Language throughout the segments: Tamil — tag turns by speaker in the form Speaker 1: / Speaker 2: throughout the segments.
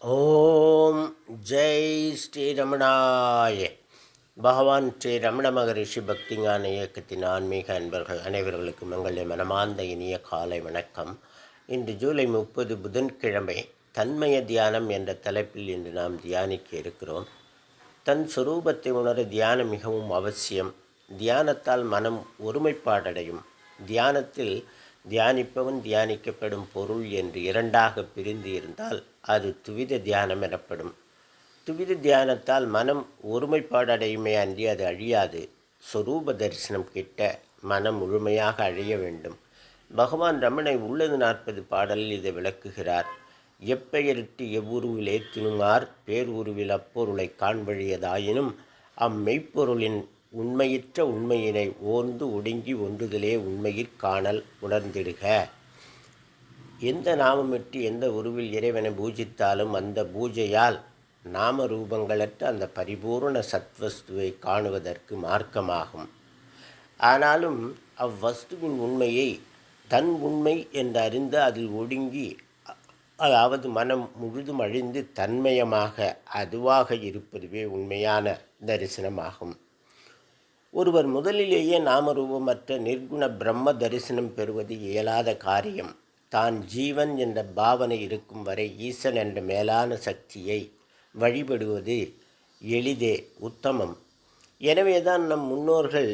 Speaker 1: ஓம் ஜெய் ஸ்ரீரமணாய பகவான் ஸ்ரீ ரமண மகரிஷி பக்திஞான இயக்கத்தின் ஆன்மீக அன்பர்கள் அனைவர்களுக்கும் எங்களுடைய மனமார்ந்த இனிய காலை வணக்கம். இன்று ஜூலை முப்பது புதன்கிழமை தன்மய தியானம் என்ற தலைப்பில் இன்று நாம் தியானிக்க இருக்கிறோம். தன் சுரூபத்தை உணர தியானம் மிகவும் அவசியம். தியானத்தால் மனம் ஒருமைப்பாடடையும். தியானத்தில் தியானிப்பவன் தியானிக்கப்படும் பொருள் என்று இரண்டாக பிரிந்து இருந்தால் அது துவித தியானம் எனப்படும். துவித தியானத்தால் மனம் ஒருமைப்பாடடையுமே அன்றி அது அழியாது. சொரூப தரிசனம் கிட்ட மனம் முழுமையாக அழிய வேண்டும். பகவான் ரமணை உள்ளது நாற்பது பாடலில் இதை விளக்குகிறார். எப்பெயரிட்டு எவ்வுருவில் ஏத்தினுமார் பேருருவில் அப்பொருளை காண்பழியதாயினும் அம்மெய்ப்பொருளின் உண்மையற்ற உண்மையினை ஓர்ந்து ஒடுங்கி ஒன்றுதலே உண்மையிற் காணல் உணர்ந்திடுக. எந்த நாமமிட்டு எந்த உருவில் இறைவனை பூஜித்தாலும் அந்த பூஜையால் நாம ரூபங்களற்ற அந்த பரிபூர்ண சத்வஸ்துவை காணுவதற்கு மார்க்கமாகும். ஆனாலும் அவ்வஸ்துவின் உண்மையை தன் உண்மை என்று அறிந்து அதில் ஒடுங்கி அதாவது மனம் முழுதும் அழிந்து தன்மயமாக அதுவாக இருப்பதுவே உண்மையான தரிசனமாகும். ஒருவர் முதலிலேயே நாமரூபமற்ற நிர்குண பிரம்ம தரிசனம் பெறுவது இயலாத காரியம். தான் ஜீவன் என்ற பாவனை இருக்கும் வரை ஈசன் என்ற மேலான சக்தியை வழிபடுவது எளிதே உத்தமம். எனவேதான் நம் முன்னோர்கள்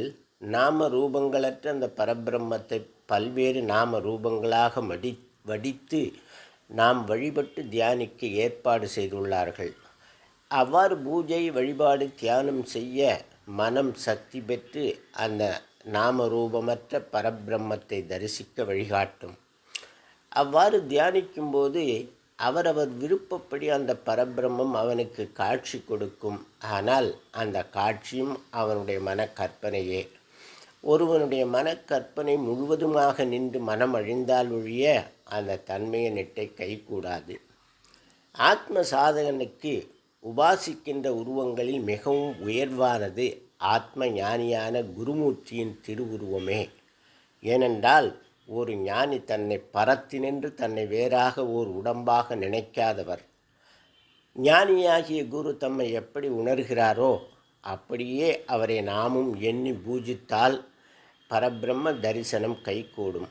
Speaker 1: நாம ரூபங்களற்ற அந்த பரபிரம்மத்தை பல்வேறு நாம ரூபங்களாக மடி வடித்து நாம் வழிபட்டு தியானிக்க ஏற்பாடு செய்துள்ளார்கள். அவ்வாறு பூஜை வழிபாடு தியானம் செய்ய மனம் சக்தி பெற்று அந்த நாம ரூபமற்ற பரபிரம்மத்தை தரிசிக்க வழிகாட்டும். அவ்வாறு தியானிக்கும்போது அவரவர் விருப்பப்படி அந்த பரபிரம்மம் அவனுக்கு காட்சி கொடுக்கும். ஆனால் அந்த காட்சியும் அவனுடைய மன கற்பனையே ஒருவனுடைய மனக்கற்பனை முழுவதுமாக நின்று மனம் அழிந்தால் ஒழிய அந்த தன்மையை நெட்டை கைகூடாது ஆத்ம சாதகனுக்கு உபாசிக்கின்ற உருவங்களில் மிகவும் உயர்வானது ஆத்ம ஞானியான குருமூர்த்தியின் திருவுருவமே. ஏனென்றால் ஒரு ஞானி தன்னை பரத்தினின்று தன்னை வேறாக ஓர் உடம்பாக நினைக்காதவர். ஞானியாகிய குரு தம்மை எப்படி உணர்கிறாரோ அப்படியே அவரை நாமும் எண்ணி பூஜித்தால் பரபிரம்ம தரிசனம் கைகூடும்.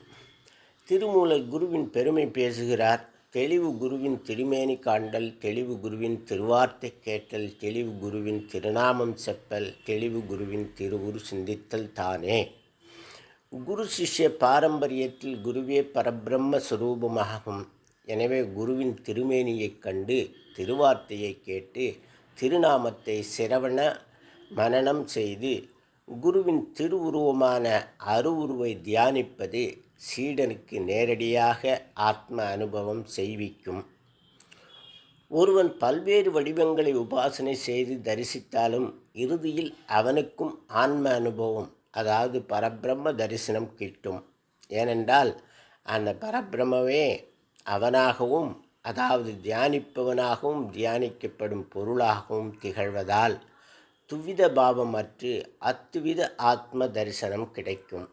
Speaker 1: திருமூலர் குருவின் பெருமை பேசுகிறார் தெளிவு குருவின் திருமேனி காண்டல் தெளிவு குருவின் திருவார்த்தை கேட்டல் தெளிவு குருவின் திருநாமம் செப்பல் தெளிவு குருவின் திருவுரு சிந்தித்தல் தானே. குரு சிஷ்ய பாரம்பரியத்தில் குருவே பரபிரம்ம சுரூபமாகும். எனவே குருவின் திருமேனியைக் கண்டு திருவார்த்தையை கேட்டு திருநாமத்தை சிரவண மனனம் செய்து குருவின் திருவுருவமான அருவுருவை தியானிப்பது சீடனுக்கு நேரடியாக ஆத்ம அனுபவம் செய்விக்கும். ஒருவன் பல்வேறு வடிவங்களை உபாசனை செய்து தரிசித்தாலும் இறுதியில் அவனுக்கும் ஆன்ம அனுபவம் அதாவது பரபிரம்ம தரிசனம் கிட்டும். ஏனென்றால் அந்த பரபிரம்மவே அவனாகவும் அதாவது தியானிப்பவனாகவும் தியானிக்கப்படும் பொருளாகவும் திகழ்வதால் துவித பாவமற்று அத்துவித ஆத்ம தரிசனம் கிடைக்கும்.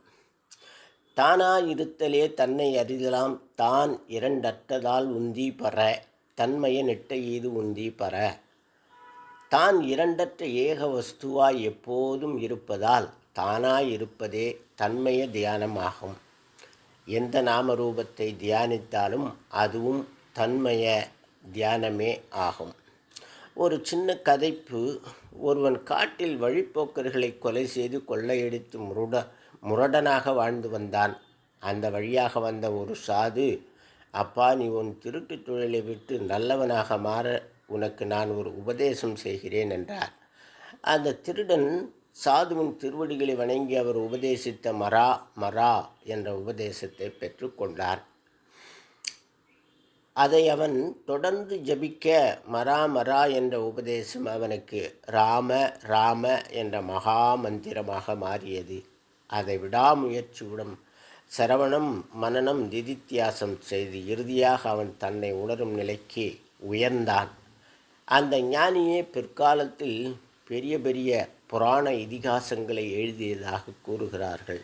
Speaker 1: தானாயிருத்தலே தன்னை அறிதலாம். தான் இரண்டற்றதால் உந்தி பெற தன்மைய நெட்ட ஈது உந்தி பெற தான் இரண்டற்ற ஏக வஸ்துவாய் எப்போதும் இருப்பதால் தானாயிருப்பதே தன்மைய தியானமாகும். எந்த நாமரூபத்தை தியானித்தாலும் அதுவும் தன்மைய தியானமே ஆகும். ஒரு சின்ன கதைப்பு. ஒருவன் காட்டில் வழிப்போக்கர்களை கொலை செய்து கொள்ளையடித்து முருட முரடனாக வாழ்ந்து வந்தான். அந்த வழியாக வந்த ஒரு சாது அப்பா நீ உன் திருட்டு தொழிலை விட்டு நல்லவனாக மாற உனக்கு நான் ஒரு உபதேசம் செய்கிறேன் என்றார். அந்த திருடன் சாதுவின் திருவடிகளை வணங்கி அவர் உபதேசித்த மரா மரா என்ற உபதேசத்தை பெற்றுக்கொண்டார் அதை அவன் தொடர்ந்து ஜபிக்க மரா மரா என்ற உபதேசம் அவனுக்கு ராம ராம என்ற மகா மந்திரமாக மாறியது. அதை விடாமுயற்சியுடன் சரவணம் மனனம் திதித்தியாசம் செய்து இறுதியாக அவன் தன்னை உணரும் நிலைக்கு உயர்ந்தான். அந்த ஞானியே பிற்காலத்தில் பெரிய பெரிய புராண இதிகாசங்களை எழுதியதாக கூறுகிறார்கள்.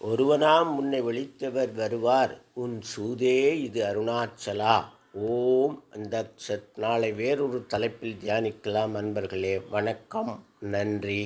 Speaker 1: ஒருவனாம் உன்னை வெளித்தவர் வருவார் உன் சூதே இது அருணாச்சலா. ஓம் அந்த சத் நாளை வேறொரு தலைப்பில் தியானிக்கலாம் அன்பர்களே. வணக்கம் நன்றி.